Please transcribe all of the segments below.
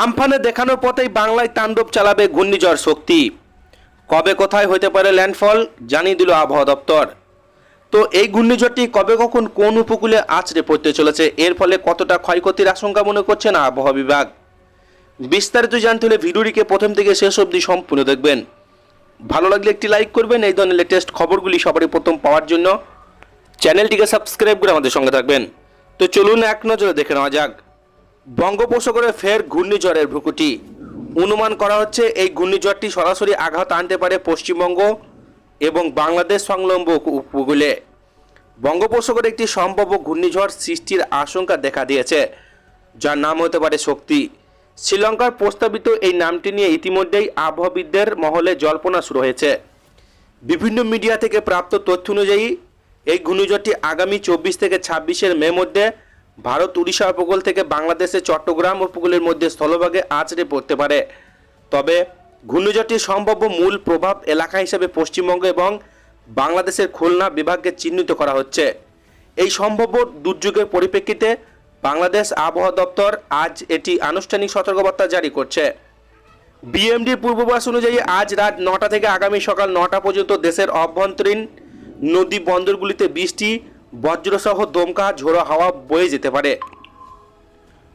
আমফানে দেখানোর পথেই বাংলায় তাণ্ডব চালাবে ঘূর্ণিঝড় শক্তি। কবে কোথায় হতে পারে ল্যান্ডফল, জানিয়ে দিল আবহাওয়া দপ্তর। তো এই ঘূর্ণিঝড়টি কবে কখন কোন উপকূলে আছড়ে পড়তে চলেছে, এর ফলে কতটা ক্ষয়ক্ষতির আশঙ্কা মনে করছেন আবহাওয়া বিভাগ। বিস্তারিত জানতে হলে ভিডিওটিকে প্রথম থেকে শেষ অবধি সম্পূর্ণ দেখবেন। ভালো লাগলে একটি লাইক করবেন, এই ধরনের লেটেস্ট খবরগুলি সবারই প্রথম পাওয়ার জন্য। চ্যানেলটিকে সাবস্ক্রাইব করে আমাদের সঙ্গে থাকবেন। তো চলুন এক নজরে দেখে নেওয়া যাক। বঙ্গোপসাগরে ফের ঘূর্ণিঝড়ের ভ্রুকুটি। অনুমান করা হচ্ছে এই ঘূর্ণিঝড়টি সরাসরি আঘাত আনতে পারে পশ্চিমবঙ্গ এবং বাংলাদেশ সংলগ্ন উপকূলে। বঙ্গোপসাগরে একটি সম্ভাব্য ঘূর্ণিঝড় সৃষ্টির আশঙ্কা দেখা দিয়েছে, যার নাম হতে পারে শক্তি। শ্রীলঙ্কার প্রস্তাবিত এই নামটি নিয়ে ইতিমধ্যেই আবহাওয়াবিদদের মহলে জল্পনা শুরু হয়েছে। বিভিন্ন মিডিয়া থেকে প্রাপ্ত তথ্য অনুযায়ী, এই ঘূর্ণিঝড়টি আগামী চব্বিশ থেকে ছাব্বিশের মে মধ্যে ভারত উড়িষ্যা উপকূল থেকে বাংলাদেশের চট্টগ্রাম উপকূলের মধ্যে স্থলভাগে আছড়ে পড়তে পারে। তবে ঘূর্ণিঝড়টির সম্ভাব্য মূল প্রভাব এলাকা হিসেবে পশ্চিমবঙ্গ এবং বাংলাদেশের খুলনা বিভাগকে চিহ্নিত করা হচ্ছে। এই সম্ভাব্য দুর্যোগের পরিপ্রেক্ষিতে বাংলাদেশ আবহাওয়া দপ্তর আজ এটি আনুষ্ঠানিক সতর্কবার্তা জারি করছে। বিএমডির পূর্বাভাস অনুযায়ী আজ রাত নটা থেকে আগামী সকাল নটা পর্যন্ত দেশের অভ্যন্তরীণ নদী বন্দরগুলিতে বৃষ্টি বজ্রসহ দমকা, ঝোড়ো হাওয়া বয়ে যেতে পারে।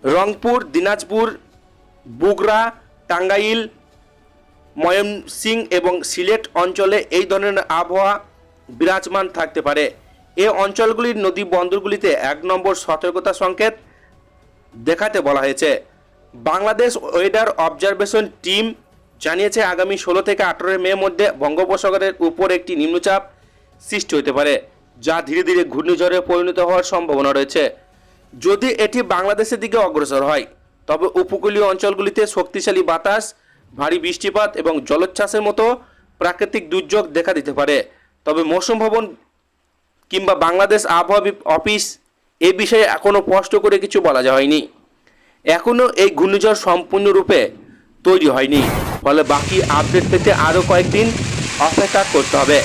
রংপুর, দিনাজপুর বুগরা টাঙ্গাইল ময়মসিং এবং সিলেট অঞ্চলে এই ধরনের আবহাওয়া বিরাজমান থাকতে পারে। এ অঞ্চলগুলির নদী বন্দরগুলিতে এক নম্বর সতর্কতা সংকেত দেখাতে বলা হয়েছে। বাংলাদেশ ওয়েদার অবজারভেশন টিম জানিয়েছে, আগামী ষোলো থেকে আঠেরোই মে মধ্যে বঙ্গোপসাগরের উপর একটি নিম্নচাপ সৃষ্টি হতে পারে। যা ধীরে ধীরে ঘূর্ণিঝড়ে পরিণত হওয়ার সম্ভাবনা রয়েছে। যদি এটি বাংলাদেশের দিকে অগ্রসর হয়, তবে উপকূলীয় অঞ্চলগুলিতে শক্তিশালী বাতাস, ভারী বৃষ্টিপাত এবং জলোচ্ছ্বাসের মতো প্রাকৃতিক দুর্যোগ দেখা দিতে পারে। তবে মৌসুম ভবন কিংবা বাংলাদেশ আবহাওয়া অফিস এ বিষয়ে এখনও স্পষ্ট করে কিছু বলা হয়নি। এখনও এই ঘূর্ণিঝড় সম্পূর্ণরূপে তৈরি হয়নি। ফলে বাকি আপডেট পেতে আরও কয়েকদিন অপেক্ষা করতে হবে।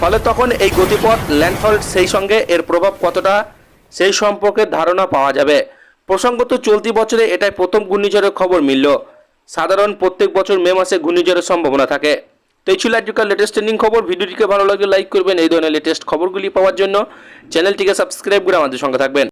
ফলে তখন এই গতিপথ ল্যান্ডফল সেই সঙ্গে এর প্রভাব কতটা সেই সম্পর্কে ধারণা পাওয়া যাবে। প্রসঙ্গত চলতি বছরে এটাই প্রথম ঘূর্ণিঝড়ের খবর মিলল। সাধারণ প্রত্যেক বছর মে মাসে ঘূর্ণিঝড়ের সম্ভাবনা থাকে। তো এই ছিল আজকাল লেটেস্ট ট্রেন্ডিং খবর। ভিডিওটিকে ভালো লাগলে লাইক করবেন। এই ধরনের লেটেস্ট খবরগুলি পাওয়ার জন্য চ্যানেলটিকে সাবস্ক্রাইব করে আমাদের সঙ্গে থাকবেন।